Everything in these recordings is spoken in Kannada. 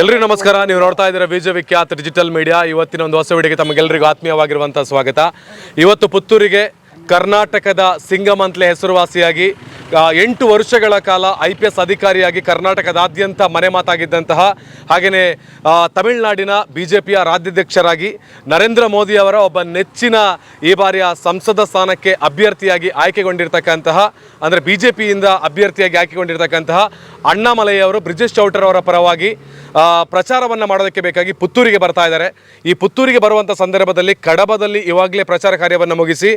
ಎಲ್ರಿಗೂ ನಮಸ್ಕಾರ. ನೀವು ನೋಡ್ತಾ ಇದ್ದೀರಾ ವಿಜಯ ವಿಖ್ಯಾತ್ ಡಿಜಿಟಲ್ ಮೀಡಿಯಾ. ಇವತ್ತಿನ ಒಂದು ಹೊಸ ವಿಡಿಯೋಗೆ ತಮಗೆಲ್ಲರಿಗೂ ಆತ್ಮೀಯವಾಗಿರುವಂಥ ಸ್ವಾಗತ. ಇವತ್ತು ಪುತ್ತೂರಿಗೆ ಕರ್ನಾಟಕದ ಸಿಂಗಮ್ ಅಂತಲೇ ಹೆಸರುವಾಸಿಯಾಗಿ ಎಂಟು ವರ್ಷಗಳ ಕಾಲ ಐ ಪಿ ಎಸ್ ಅಧಿಕಾರಿಯಾಗಿ ಕರ್ನಾಟಕದಾದ್ಯಂತ ಮನೆ ಮಾತಾಗಿದ್ದಂತಹ ಹಾಗೆಯೇ ತಮಿಳುನಾಡಿನ ಬಿ ಜೆ ಪಿಯ ರಾಜ್ಯಾಧ್ಯಕ್ಷರಾಗಿ ನರೇಂದ್ರ ಮೋದಿ ಅವರ ಒಬ್ಬ ನೆಚ್ಚಿನ ಈ ಬಾರಿಯ ಸಂಸದ ಸ್ಥಾನಕ್ಕೆ ಅಭ್ಯರ್ಥಿಯಾಗಿ ಆಯ್ಕೆಗೊಂಡಿರ್ತಕ್ಕಂತಹ, ಅಂದರೆ ಬಿ ಜೆ ಪಿಯಿಂದ ಅಭ್ಯರ್ಥಿಯಾಗಿ ಆಯ್ಕೆಗೊಂಡಿರ್ತಕ್ಕಂತಹ ಅಣ್ಣಾಮಲೈ ಅವರು, ಬ್ರಿಜೇಶ್ ಚೌಟರ್ ಪರವಾಗಿ ಪ್ರಚಾರವನ್ನು ಮಾಡೋದಕ್ಕೆ ಬೇಕಾಗಿ ಪುತ್ತೂರಿಗೆ ಬರ್ತಾ ಇದ್ದಾರೆ. ಈ ಪುತ್ತೂರಿಗೆ ಬರುವಂಥ ಸಂದರ್ಭದಲ್ಲಿ ಕಡಬದಲ್ಲಿ ಇವಾಗಲೇ ಪ್ರಚಾರ ಕಾರ್ಯವನ್ನು ಮುಗಿಸಿ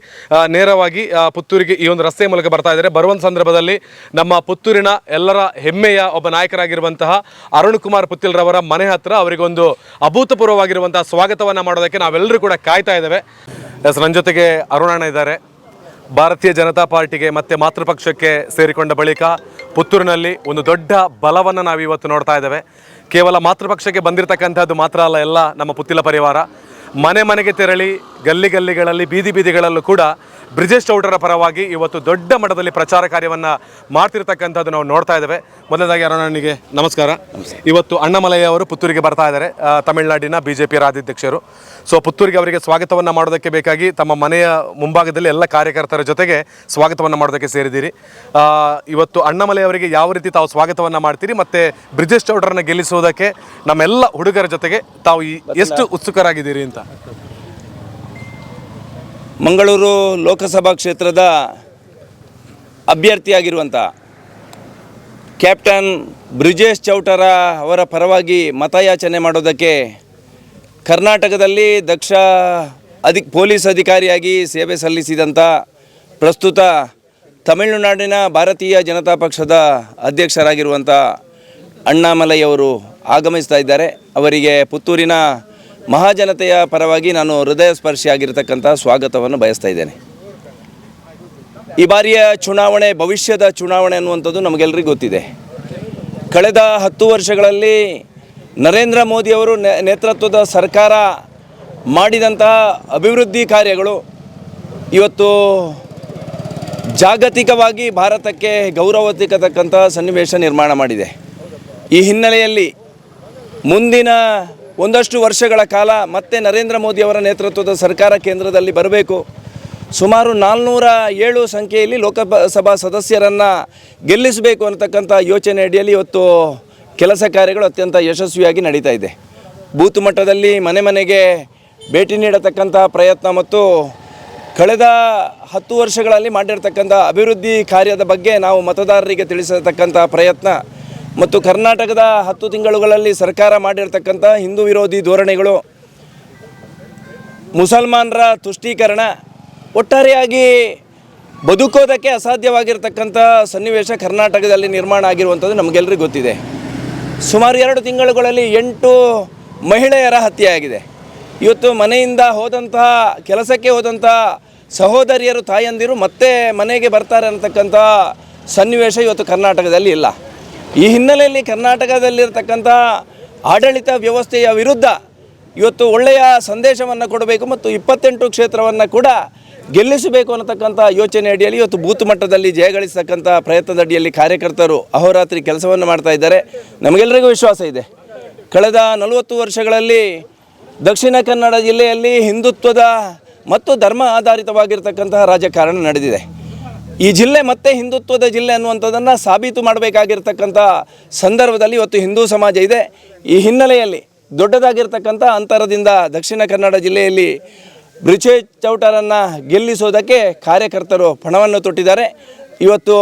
ನೇರವಾಗಿ ಪುತ್ತೂರಿಗೆ ಈ ಒಂದು ರಸ್ತೆ ಮೂಲಕ ಬರ್ತಾ ಇದ್ದಾರೆ. ಬರುವಂಥ ಸಂದರ್ಭದಲ್ಲಿ ನಮ್ಮ ಪುತ್ತೂರಿನ ಎಲ್ಲರ ಹೆಮ್ಮೆಯ ಒಬ್ಬ ನಾಯಕರಾಗಿರುವಂತಹ ಅರುಣ್ ಕುಮಾರ್ ಪುತ್ತಿಲ್ರವರ ಮನೆ ಹತ್ರ ಅವರಿಗೊಂದು ಅಭೂತಪೂರ್ವವಾಗಿರುವಂತಹ ಸ್ವಾಗತವನ್ನು ಮಾಡೋದಕ್ಕೆ ನಾವೆಲ್ಲರೂ ಕೂಡ ಕಾಯ್ತಾ ಇದ್ದೇವೆ. ಎಸ್ ನನ್ನ ಜೊತೆಗೆ ಅರುಣಣ್ಣ ಇದ್ದಾರೆ. ಭಾರತೀಯ ಜನತಾ ಪಾರ್ಟಿಗೆ ಮತ್ತೆ ಮಾತೃಪಕ್ಷಕ್ಕೆ ಸೇರಿಕೊಂಡ ಬಳಿಕ ಪುತ್ತೂರಿನಲ್ಲಿ ಒಂದು ದೊಡ್ಡ ಬಲವನ್ನು ನಾವು ಇವತ್ತು ನೋಡ್ತಾ ಇದ್ದೇವೆ. ಕೇವಲ ಮಾತೃಪಕ್ಷಕ್ಕೆ ಬಂದಿರತಕ್ಕಂಥದ್ದು ಮಾತ್ರ ಅಲ್ಲ ಎಲ್ಲ ನಮ್ಮ ಪುತ್ತಿಲ ಪರಿವಾರ. ಮನೆ ಮನೆಗೆ ತೆರಳಿ ಗಲ್ಲಿ ಗಲ್ಲಿಗಳಲ್ಲಿ ಬೀದಿ ಬೀದಿಗಳಲ್ಲೂ ಕೂಡ ಬ್ರಿಜೇಶ್ ಚೌಡರ ಪರವಾಗಿ ಇವತ್ತು ದೊಡ್ಡ ಮಟ್ಟದಲ್ಲಿ ಪ್ರಚಾರ ಕಾರ್ಯವನ್ನು ಮಾಡ್ತಿರ್ತಕ್ಕಂಥದ್ದು ನಾವು ನೋಡ್ತಾ ಇದ್ದೇವೆ. ಮೊದಲನೇದಾಗಿ ಅರಣ್ಣನಿಗೆ ನಮಸ್ಕಾರ. ಇವತ್ತು ಅಣ್ಣಮಲಯ್ಯ ಅವರು ಪುತ್ತೂರಿಗೆ ಬರ್ತಾ ಇದ್ದಾರೆ. ತಮಿಳುನಾಡಿನ ಬಿ ಜೆ ಪಿ ರಾಜ್ಯಾಧ್ಯಕ್ಷರು. ಸೊ ಪುತ್ತೂರಿಗೆ ಅವರಿಗೆ ಸ್ವಾಗತವನ್ನು ಮಾಡೋದಕ್ಕೆ ಬೇಕಾಗಿ ತಮ್ಮ ಮನೆಯ ಮುಂಭಾಗದಲ್ಲಿ ಎಲ್ಲ ಕಾರ್ಯಕರ್ತರ ಜೊತೆಗೆ ಸ್ವಾಗತವನ್ನು ಮಾಡೋದಕ್ಕೆ ಸೇರಿದ್ದೀರಿ. ಇವತ್ತು ಅಣ್ಣಮಲೈ ಅವರಿಗೆ ಯಾವ ರೀತಿ ತಾವು ಸ್ವಾಗತವನ್ನು ಮಾಡ್ತೀರಿ ಮತ್ತು ಬ್ರಿಜೇಶ್ ಚೌಡರನ್ನು ಗೆಲ್ಲಿಸುವುದಕ್ಕೆ ನಮ್ಮೆಲ್ಲ ಹುಡುಗರ ಜೊತೆಗೆ ತಾವು ಎಷ್ಟು ಉತ್ಸುಕರಾಗಿದ್ದೀರಿ ಅಂತ? ಮಂಗಳೂರು ಲೋಕಸಭಾ ಕ್ಷೇತ್ರದ ಅಭ್ಯರ್ಥಿಯಾಗಿರುವಂಥ ಕ್ಯಾಪ್ಟನ್ ಬ್ರಿಜೇಶ್ ಚೌಟರ ಅವರ ಪರವಾಗಿ ಮತಯಾಚನೆ ಮಾಡೋದಕ್ಕೆ ಕರ್ನಾಟಕದಲ್ಲಿ ದಕ್ಷ ಅಧಿ, ಪೊಲೀಸ್ ಅಧಿಕಾರಿಯಾಗಿ ಸೇವೆ ಸಲ್ಲಿಸಿದಂಥ ಪ್ರಸ್ತುತ ತಮಿಳುನಾಡಿನ ಭಾರತೀಯ ಜನತಾ ಪಕ್ಷದ ಅಧ್ಯಕ್ಷರಾಗಿರುವಂಥ ಅಣ್ಣಾಮಲೈ ಅವರು ಆಗಮಿಸ್ತಾ ಇದ್ದಾರೆ. ಅವರಿಗೆ ಪುತ್ತೂರಿನ ಮಹಾಜನತೆಯ ಪರವಾಗಿ ನಾನು ಹೃದಯ ಸ್ಪರ್ಶಿಯಾಗಿರ್ತಕ್ಕಂಥ ಸ್ವಾಗತವನ್ನು ಬಯಸ್ತಾ ಇದ್ದೇನೆ. ಈ ಬಾರಿಯ ಚುನಾವಣೆ, ಭವಿಷ್ಯದ ಚುನಾವಣೆ ಅನ್ನುವಂಥದ್ದು ನಮಗೆಲ್ಲರಿಗೂ ಗೊತ್ತಿದೆ. ಕಳೆದ ಹತ್ತು ವರ್ಷಗಳಲ್ಲಿ ನರೇಂದ್ರ ಮೋದಿಯವರು ನೇತೃತ್ವದ ಸರ್ಕಾರ ಮಾಡಿದಂತಹ ಅಭಿವೃದ್ಧಿ ಕಾರ್ಯಗಳು ಇವತ್ತು ಜಾಗತಿಕವಾಗಿ ಭಾರತಕ್ಕೆ ಗೌರವ ಸಿಕ್ಕತಕ್ಕಂಥ ಸನ್ನಿವೇಶ ನಿರ್ಮಾಣ ಮಾಡಿದೆ. ಈ ಹಿನ್ನೆಲೆಯಲ್ಲಿ ಮುಂದಿನ ಒಂದಷ್ಟು ವರ್ಷಗಳ ಕಾಲ ಮತ್ತೆ ನರೇಂದ್ರ ಮೋದಿಯವರ ನೇತೃತ್ವದ ಸರ್ಕಾರ ಕೇಂದ್ರದಲ್ಲಿ ಬರಬೇಕು. ಸುಮಾರು ನಾಲ್ನೂರ ಏಳು ಸಂಖ್ಯೆಯಲ್ಲಿ ಲೋಕಸಭಾ ಸದಸ್ಯರನ್ನು ಗೆಲ್ಲಿಸಬೇಕು ಅನ್ನತಕ್ಕಂಥ ಯೋಚನೆ ಅಡಿಯಲ್ಲಿ ಇವತ್ತು ಕೆಲಸ ಕಾರ್ಯಗಳು ಅತ್ಯಂತ ಯಶಸ್ವಿಯಾಗಿ ನಡೀತಾ ಇದೆ. ಬೂತ್ ಮಟ್ಟದಲ್ಲಿ ಮನೆ ಮನೆಗೆ ಭೇಟಿ ನೀಡತಕ್ಕಂಥ ಪ್ರಯತ್ನ ಮತ್ತು ಕಳೆದ ಹತ್ತು ವರ್ಷಗಳಲ್ಲಿ ಮಾಡಿರ್ತಕ್ಕಂಥ ಅಭಿವೃದ್ಧಿ ಕಾರ್ಯದ ಬಗ್ಗೆ ನಾವು ಮತದಾರರಿಗೆ ತಿಳಿಸತಕ್ಕಂಥ ಪ್ರಯತ್ನ ಮತ್ತು ಕರ್ನಾಟಕದ ಹತ್ತು ತಿಂಗಳುಗಳಲ್ಲಿ ಸರ್ಕಾರ ಮಾಡಿರತಕ್ಕಂಥ ಹಿಂದೂ ವಿರೋಧಿ ಧೋರಣೆಗಳು ಮುಸಲ್ಮಾನರ ತುಷ್ಟೀಕರಣ ಒಟ್ಟಾರೆಯಾಗಿ ಬದುಕೋದಕ್ಕೆ ಅಸಾಧ್ಯವಾಗಿರತಕ್ಕಂಥ ಸನ್ನಿವೇಶ ಕರ್ನಾಟಕದಲ್ಲಿ ನಿರ್ಮಾಣ ಆಗಿರುವಂಥದ್ದು ನಮಗೆಲ್ಲರಿಗೂ ಗೊತ್ತಿದೆ. ಸುಮಾರು ಎರಡು ತಿಂಗಳುಗಳಲ್ಲಿ ಎಂಟು ಮಹಿಳೆಯರ ಹತ್ಯೆಯಾಗಿದೆ. ಇವತ್ತು ಮನೆಯಿಂದ ಹೋದಂತಹ, ಕೆಲಸಕ್ಕೆ ಹೋದಂಥ ಸಹೋದರಿಯರು, ತಾಯಂದಿರು ಮತ್ತೆ ಮನೆಗೆ ಬರ್ತಾರೆ ಅನ್ನತಕ್ಕಂಥ ಸನ್ನಿವೇಶ ಇವತ್ತು ಕರ್ನಾಟಕದಲ್ಲಿ ಇಲ್ಲ. ಈ ಹಿನ್ನೆಲೆಯಲ್ಲಿ ಕರ್ನಾಟಕದಲ್ಲಿರ್ತಕ್ಕಂಥ ಆಡಳಿತ ವ್ಯವಸ್ಥೆಯ ವಿರುದ್ಧ ಇವತ್ತು ಒಳ್ಳೆಯ ಸಂದೇಶವನ್ನು ಕೊಡಬೇಕು ಮತ್ತು ಇಪ್ಪತ್ತೆಂಟು ಕ್ಷೇತ್ರವನ್ನು ಕೂಡ ಗೆಲ್ಲಿಸಬೇಕು ಅನ್ನತಕ್ಕಂಥ ಯೋಚನೆ ಅಡಿಯಲ್ಲಿ ಇವತ್ತು ಬೂತ್ ಮಟ್ಟದಲ್ಲಿ ಜಯಗಳಿಸ್ತಕ್ಕಂಥ ಪ್ರಯತ್ನದ ಅಡಿಯಲ್ಲಿ ಕಾರ್ಯಕರ್ತರು ಅಹೋರಾತ್ರಿ ಕೆಲಸವನ್ನು ಮಾಡ್ತಾ ಇದ್ದಾರೆ. ನಮಗೆಲ್ಲರಿಗೂ ವಿಶ್ವಾಸ ಇದೆ. ಕಳೆದ ನಲವತ್ತು ವರ್ಷಗಳಲ್ಲಿ ದಕ್ಷಿಣ ಕನ್ನಡ ಜಿಲ್ಲೆಯಲ್ಲಿ ಹಿಂದುತ್ವದ ಮತ್ತು ಧರ್ಮ ಆಧಾರಿತವಾಗಿರ್ತಕ್ಕಂತಹ ರಾಜಕಾರಣ ನಡೆದಿದೆ. ಈ ಜಿಲ್ಲೆ ಮತ್ತೆ ಹಿಂದುತ್ವದ ಜಿಲ್ಲೆ ಅನ್ನುವಂಥದ್ದನ್ನು ಸಾಬೀತು ಮಾಡಬೇಕಾಗಿರ್ತಕ್ಕಂಥ ಸಂದರ್ಭದಲ್ಲಿ ಇವತ್ತು ಹಿಂದೂ ಸಮಾಜ ಇದೆ. ಈ ಹಿನ್ನೆಲೆಯಲ್ಲಿ ದೊಡ್ಡದಾಗಿರ್ತಕ್ಕಂಥ ಅಂತರದಿಂದ ದಕ್ಷಿಣ ಕನ್ನಡ ಜಿಲ್ಲೆಯಲ್ಲಿ ಬ್ರಿಚೆ ಚೌಟರನ್ನು ಗೆಲ್ಲಿಸೋದಕ್ಕೆ ಕಾರ್ಯಕರ್ತರು ಪಣವನ್ನು ತೊಟ್ಟಿದ್ದಾರೆ. ಇವತ್ತು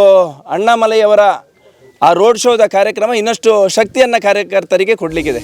ಅಣ್ಣಾಮಲೈಯವರ ಆ ರೋಡ್ ಶೋದ ಕಾರ್ಯಕ್ರಮ ಇನ್ನಷ್ಟು ಶಕ್ತಿಯನ್ನು ಕಾರ್ಯಕರ್ತರಿಗೆ ಕೊಡಲಿಕ್ಕಿದೆ.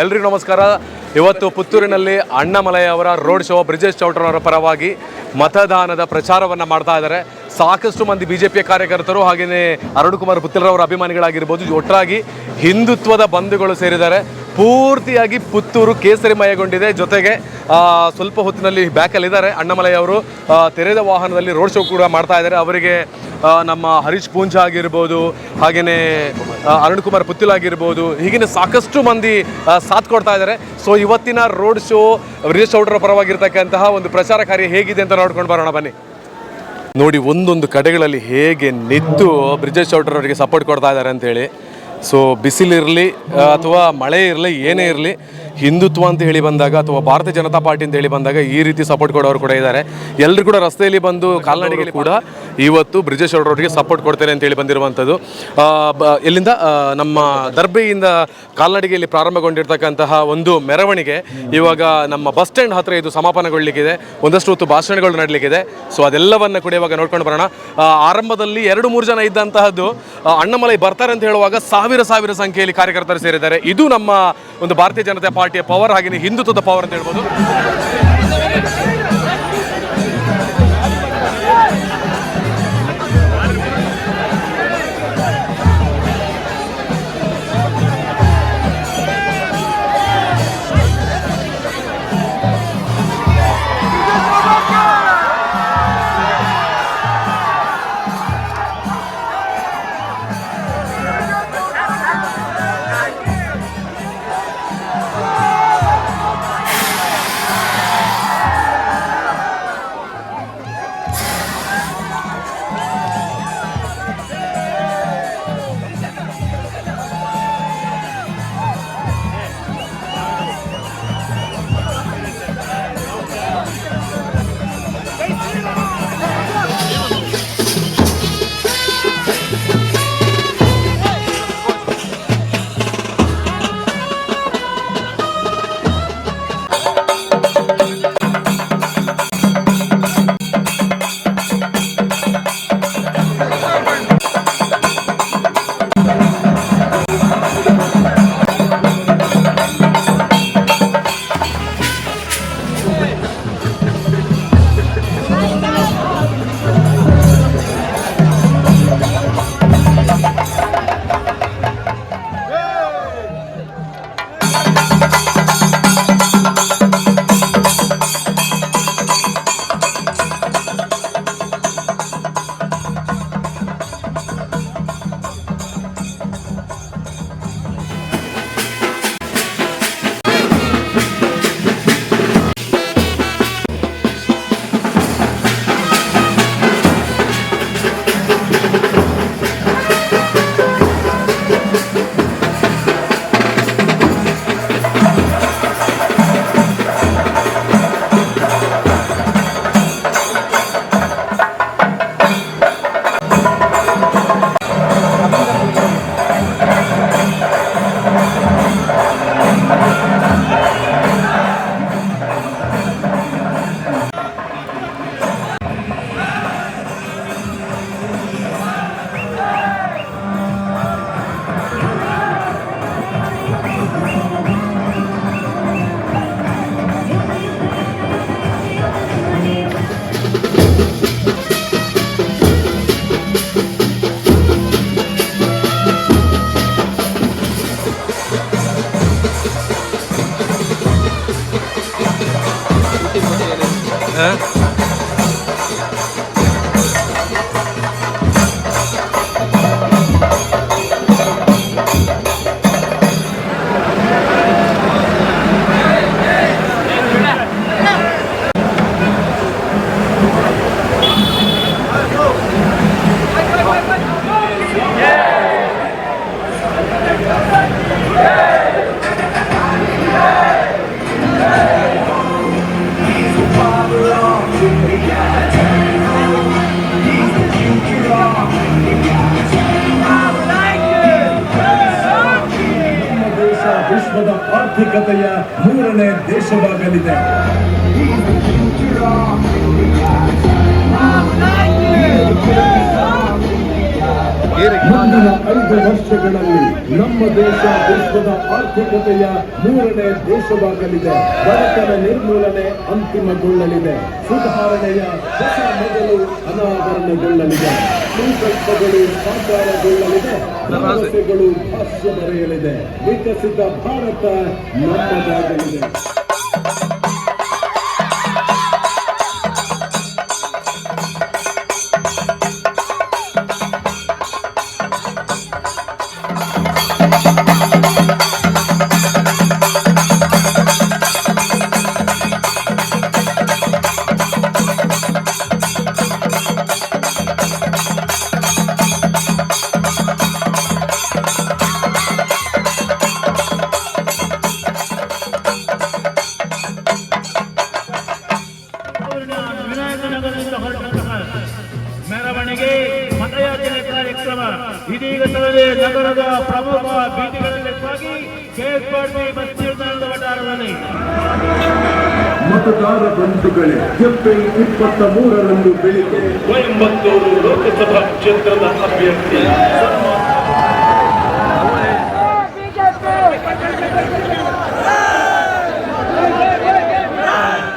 ಎಲ್ರಿಗೂ ನಮಸ್ಕಾರ. ಇವತ್ತು ಪುತ್ತೂರಿನಲ್ಲಿ ಅಣ್ಣಾಮಲೈ ಅವರ ರೋಡ್ ಶೋ ಬ್ರಿಜೇಶ್ ಚೌಟ್ರವರ ಪರವಾಗಿ ಮತದಾನದ ಪ್ರಚಾರವನ್ನು ಮಾಡ್ತಾ ಇದ್ದಾರೆ. ಸಾಕಷ್ಟು ಮಂದಿ ಬಿಜೆಪಿಯ ಕಾರ್ಯಕರ್ತರು ಹಾಗೆಯೇ ಅರುಣ್ ಕುಮಾರ್ ಪುತ್ತಲರವರ ಅಭಿಮಾನಿಗಳಾಗಿರ್ಬೋದು ಒಟ್ಟಾಗಿ ಹಿಂದುತ್ವದ ಬಂಧುಗಳು ಸೇರಿದ್ದಾರೆ. ಪೂರ್ತಿಯಾಗಿ ಪುತ್ತೂರು ಕೇಸರಿಮಯಗೊಂಡಿದೆ. ಜೊತೆಗೆ ಸ್ವಲ್ಪ ಹೊತ್ತಿನಲ್ಲಿ ಬ್ಯಾಕಲ್ಲಿದ್ದಾರೆ ಅಣ್ಣಮಲೈ ಅವರು ತೆರೆದ ವಾಹನದಲ್ಲಿ ರೋಡ್ ಶೋ ಕೂಡ ಮಾಡ್ತಾ ಇದ್ದಾರೆ. ಅವರಿಗೆ ನಮ್ಮ ಹರೀಶ್ ಪೂಂಜ ಆಗಿರ್ಬೋದು ಹಾಗೆಯೇ ಅರುಣ್ ಕುಮಾರ್ ಪುತ್ತಿಲ್ ಆಗಿರ್ಬೋದು, ಹೀಗಿನ ಸಾಕಷ್ಟು ಮಂದಿ ಸಾಥ್ ಕೊಡ್ತಾ ಇದ್ದಾರೆ. ಸೊ ಇವತ್ತಿನ ರೋಡ್ ಶೋ ವೀರೇಶ್ ಔಡ್ರ ಪರವಾಗಿರ್ತಕ್ಕಂತಹ ಒಂದು ಪ್ರಚಾರ ಕಾರ್ಯ ಹೇಗಿದೆ ಅಂತ ನೋಡ್ಕೊಂಡು ಬರೋಣ, ಬನ್ನಿ. ನೋಡಿ, ಒಂದೊಂದು ಕಡೆಗಳಲ್ಲಿ ಹೇಗೆ ನಿಂತು ಬ್ರಿಜೇಶ್ ಅವರಿಗೆ ಸಪೋರ್ಟ್ ಕೊಡ್ತಾ ಇದ್ದಾರೆ ಅಂತೇಳಿ. ಸೊ ಬಿಸಿಲಿರಲಿ ಅಥವಾ ಮಳೆ ಇರಲಿ ಏನೇ ಇರಲಿ ಹಿಂದುತ್ವ ಅಂತ ಹೇಳಿ ಬಂದಾಗ ಅಥವಾ ಭಾರತೀಯ ಜನತಾ ಪಾರ್ಟಿ ಅಂತ ಹೇಳಿ ಬಂದಾಗ ಈ ರೀತಿ ಸಪೋರ್ಟ್ ಕೊಡೋರು ಕೂಡ ಇದ್ದಾರೆ. ಎಲ್ಲರೂ ಕೂಡ ರಸ್ತೆಯಲ್ಲಿ ಬಂದು ಕಾಲ್ನಡಿಗೆಯಲ್ಲಿ ಕೂಡ ಇವತ್ತು ಬ್ರಿಜೇಶ್ ರೋಡ್ಗೆ ಸಪೋರ್ಟ್ ಕೊಡ್ತೇನೆ ಅಂತ ಹೇಳಿ ಬಂದಿರುವಂಥದ್ದು. ಆ, ನಮ್ಮ ದರ್ಬೆಯಿಂದ ಕಾಲ್ನಡಿಗೆಯಲ್ಲಿ ಪ್ರಾರಂಭಗೊಂಡಿರ್ತಕ್ಕಂತಹ ಒಂದು ಮೆರವಣಿಗೆ ಇವಾಗ ನಮ್ಮ ಬಸ್ ಸ್ಟ್ಯಾಂಡ್ ಹತ್ರ ಇದು ಸಮಾಪನಗೊಳ್ಳಲಿಕ್ಕಿದೆ ಒಂದಷ್ಟು ಹೊತ್ತು ಭಾಷಣಗಳು ನಡಲಿಕ್ಕಿದೆ. ಸೊ ಅದೆಲ್ಲವನ್ನ ಕೂಡ ಇವಾಗ ನೋಡ್ಕೊಂಡು ಬರೋಣ. ಆರಂಭದಲ್ಲಿ ಎರಡು ಮೂರು ಜನ ಇದ್ದಂತಹದ್ದು ಅಣ್ಣಮಲೈ ಬರ್ತಾರೆ ಅಂತ ಹೇಳುವಾಗ ಸಾವಿರ ಸಾವಿರ ಸಂಖ್ಯೆಯಲ್ಲಿ ಕಾರ್ಯಕರ್ತರು ಸೇರಿದ್ದಾರೆ. ಇದು ನಮ್ಮ ಒಂದು ಭಾರತೀಯ ಜನತಾ ಪಾರ್ಟಿಯ ಪವರ್ ಹಾಗೆಯೇ ಹಿಂದುತ್ವದ ಪವರ್ ಅಂತ ಹೇಳ್ಬೋದು. ವರ್ಷಗಳಲ್ಲಿ ನಮ್ಮ ದೇಶ ವಿಶ್ವದ ಆರ್ಥಿಕತೆಯ ಮೂರನೇ ದೇಶವಾಗಲಿದೆ. ಬಡತನ ನಿರ್ಮೂಲನೆ ಅಂತಿಮಗೊಳ್ಳಲಿದೆ. ಸುಧಾರಣೆಯ ಹೊಸ ಮೊದಲು ಅನಾವರಣಗೊಳ್ಳಲಿದೆ. ಸಂಕಲ್ಪಗಳು ಸಾಕಾರಗೊಳ್ಳಲಿದೆ. ಭರವಸೆಗಳು ಭಾಷ್ಯ ಬರೆಯಲಿದೆ. ವಿಕಸಿತ ಭಾರತ ನಮ್ಮದಾಗಲಿದೆ. ಮತದಾರ ಬಂಧುಗಳೇ ಏಪ್ರಿಲ್ ಇಪ್ಪತ್ತ ಮೂರರಂದು ಬೆಳಿಗ್ಗೆ. ಕೊಯಂಬತ್ತೂರು ಲೋಕಸಭಾ ಕ್ಷೇತ್ರದ ಅಭ್ಯರ್ಥಿ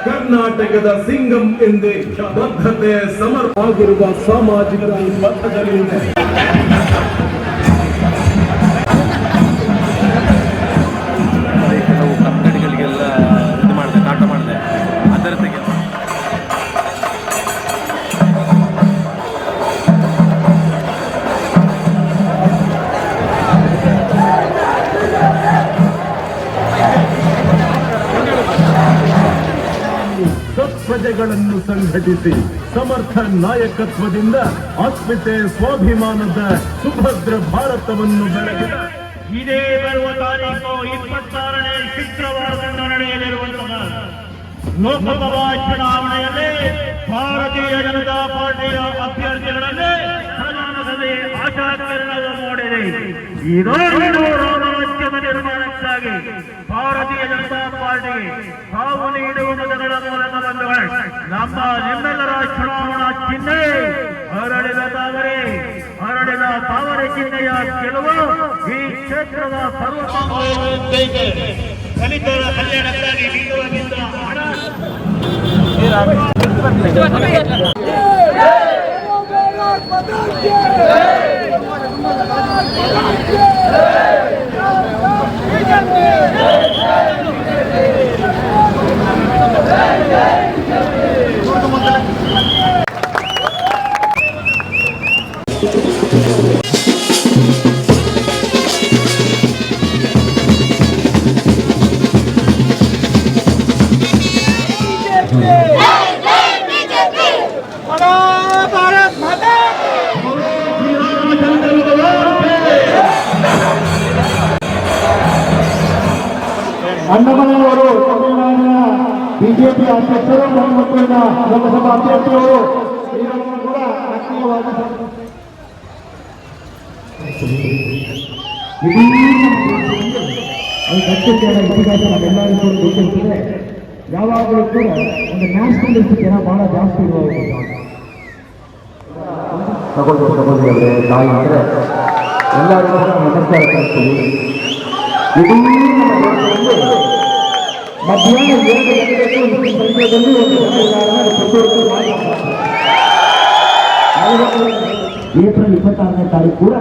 ಕರ್ನಾಟಕದ ಸಿಂಗಂ ಎಂದೇ ಬದ್ಧತೆ ಸಮರ್ಪವಾಗಿರುವ ಸಾಮಾಜಿಕ ಮತದಲ್ಲಿದೆ ಸತ್ಪ್ರಜೆಗಳನ್ನು ಸಂಘಟಿಸಿ ಸಮರ್ಥ ನಾಯಕತ್ವದಿಂದ ಅಸ್ಮಿತೆ ಸ್ವಾಭಿಮಾನದ ಸುಭದ್ರ ಭಾರತವನ್ನು ಬೆಳಗಿದ ಇದೇ ಬರುವ ತಾರೀಕು ಇಪ್ಪತ್ತಾರನೇ ಶುಕ್ರವಾರದಂದು ನಡೆಯಲಿರುವಂತಹ ಲೋಕಸಭಾ ಚುನಾವಣೆಯಲ್ಲಿ ಭಾರತೀಯ ಜನತಾ ಪಾರ್ಟಿಯ ಅಭ್ಯರ್ಥಿಗಳಲ್ಲಿ ಆಚಾರ ಆಶಾಕಿರಣದ ನೋಡಿದೆ ಇದು ರಾಮರಾಜ್ಯದ ನಿರ್ಮಾಣಕ್ಕಾಗಿ ಭಾರತೀಯ ಜನತಾ ಪಾರ್ಟಿಗೆ ತಾವು ನೀಡುವ ಮತಗಳ ಮೂಲಕ ಬಂಧುಗಳೇ ನಮ್ಮ ನಿಮ್ಮೆಲ್ಲರ ಚುನಾವಣಾ ಚಿಹ್ನೆ ಹರಡಿದ ತಾವರೆ ಹರಡಿದ ತಾವರೆ ಚಿಹ್ನೆಯ ಗೆಲುವು ಈ ಕ್ಷೇತ್ರದ ಸರ್ವ ದಲಿತರ ಕಲ್ಯಾಣಕ್ಕಾಗಿ ನೀಡುವಾಗಿದ್ದ ಹಣ ಅಣ್ಣಮನೆಯವರು ಲೋಕಸಭಾ ಅಭ್ಯರ್ಥಿಯವರು ಇವರನ್ನು ಕೂಡ ಆತ್ಮೀಯವಾಗಿ ಇಡೀ ನಮ್ಮ ದೇಶದಲ್ಲಿ ಅದು ಕಚ್ಚೆಗಳ ಇತಿಹಾಸ ನಾವೆಲ್ಲರಿಗೂ ಗೊತ್ತಿರ್ತದೆ ಯಾವಾಗಲೂ ಕೂಡ ಒಂದು ನ್ಯಾಷನಲಿಸ್ಟ್ ಜನ ಬಹಳ ಜಾಸ್ತಿ ಇರುವವರು ಸಹೋದರ ಸಹೋದರಿಯವರೇ ತಾಯಿ ಅಂದರೆ ಎಲ್ಲರೂ ಕೂಡ ನಮಸ್ಕಾರ ಕಳಿಸ್ತೀವಿ ಇಡೀ ನಮ್ಮ ದೇಶದಲ್ಲಿ ಮಧ್ಯಾಹ್ನ ಎರಡು ಗಂಟೆಗೆ ಒಂದು. ಏಪ್ರಿಲ್ ಇಪ್ಪತ್ತಾರನೇ ತಾರೀಕು ಕೂಡ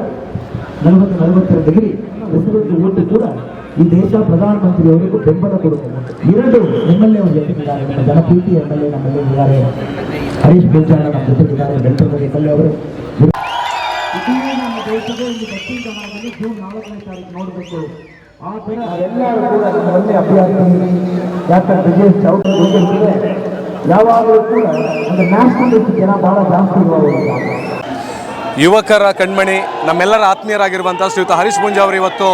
ನಲವತ್ತು ನಲವತ್ತರ ಡಿಗ್ರಿ ರೆಸಿಡೆನ್ಸಿ ಓಟು ಕೂಡ ಈ ದೇಶ ಪ್ರಧಾನಮಂತ್ರಿಯವರಿಗೂ ಬೆಂಬಲ ಕೊಡುತ್ತೆ ಎರಡು ಎಂ ಎಲ್ ಎ ನಮ್ಮ ಜನಪ್ರೀತಿ ಎ ನಮ್ಮಲ್ಲಿ ಇದ್ದಾರೆ ಹರೀಶ್ ಬೇಜಾರ ನಮ್ಮ ಜೊತೆಗಿದ್ದಾರೆ ಬೆಂಗಳೂರು ಎಂ ಎ ಅವರು ಇಡೀ ನಮ್ಮ ದೇಶದ ಒಂದು ದಕ್ಷಿಣ ಕನ್ನಡದಲ್ಲಿ ಜೂನ್ ನಾಲ್ಕನೇ ತಾರೀಕು ನೋಡಬೇಕು ಯುವಕರ ಕಣ್ಮಣಿ ನಮ್ಮೆಲ್ಲರ ಆತ್ಮೀಯರಾಗಿರುವಂಥ ಶ್ರೀಯುತ ಹರೀಶ್ ಮುಂಜಾ ಅವರು ಇವತ್ತು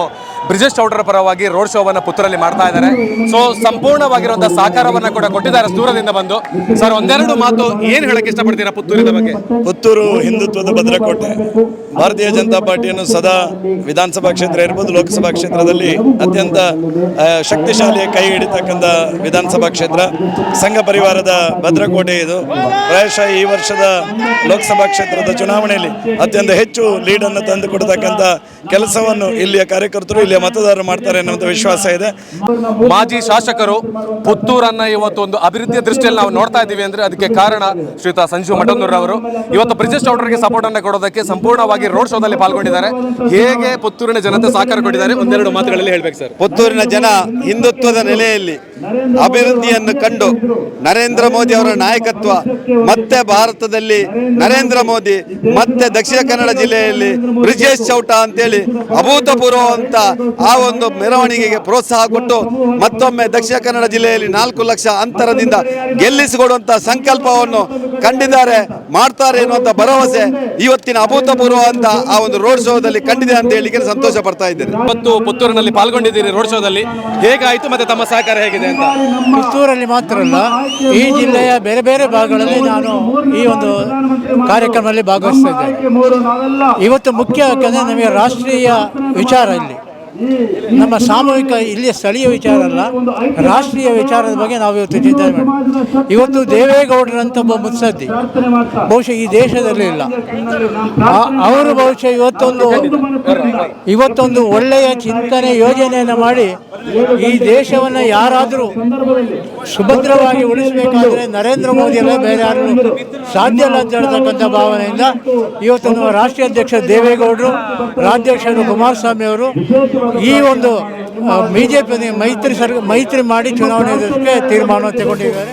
ಬ್ರಿಜೇಶ್ ಚೌಡರ ಪರವಾಗಿ ರೋಡ್ ಶೋವನ್ನು ಪುತ್ತೂರಲ್ಲಿ ಮಾಡ್ತಾ ಇದ್ದಾರೆ. ಸೊ ಸಂಪೂರ್ಣವಾಗಿರುವಂತಹ ಸಹಕಾರವನ್ನ ಕೂಡ ಕೊಟ್ಟಿದ್ದಾರೆ ದೂರದಿಂದ ಬಂದು. ಸರ್ ಒಂದೆರಡು ಮಾತು ಏನು ಹೇಳಕ್ಕೆ ಇಷ್ಟಪಡ್ತೀರಾ ಪುತ್ತೂರಿನ ಬಗ್ಗೆ? ಪುತ್ತೂರು ಹಿಂದುತ್ವದ ಭದ್ರಕೋಟೆ. ಭಾರತೀಯ ಜನತಾ ಪಾರ್ಟಿಯನ್ನು ಸದಾ ವಿಧಾನಸಭಾ ಕ್ಷೇತ್ರ ಇರ್ಬೋದು, ಲೋಕಸಭಾ ಕ್ಷೇತ್ರದಲ್ಲಿ ಅತ್ಯಂತ ಶಕ್ತಿಶಾಲಿ ಕೈ ಹಿಡಿತಕ್ಕಂಥ ವಿಧಾನಸಭಾ ಕ್ಷೇತ್ರ. ಸಂಘ ಪರಿವಾರದ ಭದ್ರಕೋಟೆ ಇದು. ಪ್ರಾಯಶಃ ಈ ವರ್ಷದ ಲೋಕಸಭಾ ಕ್ಷೇತ್ರದ ಚುನಾವಣೆಯಲ್ಲಿ ಅತ್ಯಂತ ಹೆಚ್ಚು ಲೀಡನ್ನು ತಂದು ಕೊಡ್ತಕ್ಕಂಥ ಕೆಲಸವನ್ನು ಇಲ್ಲಿಯ ಕಾರ್ಯಕರ್ತರು, ಇಲ್ಲಿಯ ಮತದಾರರು ಮಾಡ್ತಾರೆ ಅನ್ನುವಂಥ ವಿಶ್ವಾಸ ಇದೆ. ಮಾಜಿ ಶಾಸಕರು ಪುತ್ತೂರನ್ನ ಇವತ್ತು ಒಂದು ಅಭಿವೃದ್ಧಿಯ ದೃಷ್ಟಿಯಲ್ಲಿ ನಾವು ನೋಡ್ತಾ ಇದ್ದೀವಿ ಅಂದ್ರೆ ಅದಕ್ಕೆ ಕಾರಣ ಶ್ರೀಯುತ ಸಂಜು ಮಠಂದೂರ್ ಅವರು ಇವತ್ತು ಬ್ರಿಜೇಶ್ ಚೌಡರಿಗೆ ಸಪೋರ್ಟ್ ಅನ್ನ ಕೊಡೋದಕ್ಕೆ ಸಂಪೂರ್ಣವಾಗಿ ರೋಡ್ ಶೋದಲ್ಲಿ ಪಾಲ್ಗೊಂಡಿದ್ದಾರೆ. ಹೇಗೆ ಪುತ್ತೂರಿನ ಜನತೆ ಸಹಕಾರ ಕೊಟ್ಟಿದ್ದಾರೆ? ಒಂದೆರಡು ಮಾತುಗಳಲ್ಲಿ ಹೇಳ್ಬೇಕು ಸರ್. ಪುತ್ತೂರಿನ ಜನ ಹಿಂದುತ್ವದ ನೆಲೆಯಲ್ಲಿ ಅಭಿವೃದ್ಧಿಯನ್ನು ಕಂಡು ನರೇಂದ್ರ ಮೋದಿ ಅವರ ನಾಯಕತ್ವ ಮತ್ತೆ ಭಾರತದಲ್ಲಿ ನರೇಂದ್ರ ಮೋದಿ ಮತ್ತೆ ದಕ್ಷಿಣ ಕನ್ನಡ ಜಿಲ್ಲೆಯಲ್ಲಿ ಬ್ರಿಜೇಶ್ ಚೌಟ ಅಂತೇಳಿ ಅಭೂತಪೂರ್ವ ಅಂತ ಆ ಒಂದು ಮೆರವಣಿಗೆಗೆ ಪ್ರೋತ್ಸಾಹ ಕೊಟ್ಟು ಮತ್ತೊಮ್ಮೆ ದಕ್ಷಿಣ ಕನ್ನಡ ಜಿಲ್ಲೆಯಲ್ಲಿ ನಾಲ್ಕು ಲಕ್ಷ ಅಂತರದಿಂದ ಗೆಲ್ಲಿಸಿಕೊಡುವಂತಹ ಸಂಕಲ್ಪವನ್ನು ಕಂಡಿದ್ದಾರೆ ಮಾಡ್ತಾರೆ ಎನ್ನುವಂತ ಭರವಸೆ ಇವತ್ತಿನ ಅಭೂತಪೂರ್ವ ಅಂತ ಆ ಒಂದು ರೋಡ್ ಶೋದಲ್ಲಿ ಕಂಡಿದೆ ಅಂತ ಹೇಳಿಕೆ ಸಂತೋಷ ಪಡ್ತಾ ಇದ್ದೇನೆ. ಮತ್ತು ಪುತ್ತೂರಿನಲ್ಲಿ ಪಾಲ್ಗೊಂಡಿದ್ದೀರಿ ರೋಡ್ ಶೋದಲ್ಲಿ. ಹೇಗಾಯ್ತು ಮತ್ತೆ ತಮ್ಮ ಸಹಕಾರ ಹೇಗಿದೆ ಅಂತ? ಪುತ್ತೂರಲ್ಲಿ ಮಾತ್ರ ಅಲ್ಲ ಈ ಜಿಲ್ಲೆಯ ಬೇರೆ ಬೇರೆ ಭಾಗಗಳಲ್ಲಿ ನಾನು ಈ ಒಂದು ಕಾರ್ಯಕ್ರಮದಲ್ಲಿ ಭಾಗವಹಿಸ್ತಾ ಇದ್ದೇನೆ. ಇವತ್ತು ಮುಖ್ಯ ಯಾಕಂದರೆ ನಮಗೆ ರಾಷ್ಟ್ರೀಯ ವಿಚಾರ ಇಲ್ಲಿ. ನಮ್ಮ ಸಾಮೂಹಿಕ ಇಲ್ಲಿಯ ಸ್ಥಳೀಯ ವಿಚಾರ ಅಲ್ಲ, ರಾಷ್ಟ್ರೀಯ ವಿಚಾರದ ಬಗ್ಗೆ ನಾವು ಇವತ್ತು ಚಿಂತನೆ ಮಾಡಿ ಇವತ್ತು ದೇವೇಗೌಡರಂತ ಒಬ್ಬ ಮುತ್ಸದ್ದಿ. ಬಹುಶಃ ಈ ದೇಶದಲ್ಲಿ ಇಲ್ಲ. ಅವರು ಬಹುಶಃ ಇವತ್ತೊಂದು ಇವತ್ತೊಂದು ಒಳ್ಳೆಯ ಚಿಂತನೆ ಯೋಜನೆಯನ್ನು ಮಾಡಿ ಈ ದೇಶವನ್ನು ಯಾರಾದರೂ ಸುಭದ್ರವಾಗಿ ಉಳಿಸಬೇಕಾದ್ರೆ ನರೇಂದ್ರ ಮೋದಿ ಅಲ್ಲ, ಬೇರೆ ಯಾರು ಸಾಧ್ಯ ಇಲ್ಲ ಅಂತ ಹೇಳ್ತಕ್ಕಂಥ ಭಾವನೆಯಿಂದ ಇವತ್ತು ನಮ್ಮ ರಾಷ್ಟ್ರೀಯ ಅಧ್ಯಕ್ಷ ದೇವೇಗೌಡರು ರಾಜ್ಯಾಧ್ಯಕ್ಷರು ಕುಮಾರಸ್ವಾಮಿ ಅವರು ಈ ಒಂದು ಬಿ ಜೆ ಪಿ ಮೈತ್ರಿ ಸರ್ ಮೈತ್ರಿ ಮಾಡಿ ಚುನಾವಣೆ ಎದುರಿಸಕ್ಕೆ ತೀರ್ಮಾನ ತಗೊಂಡಿದ್ದಾರೆ.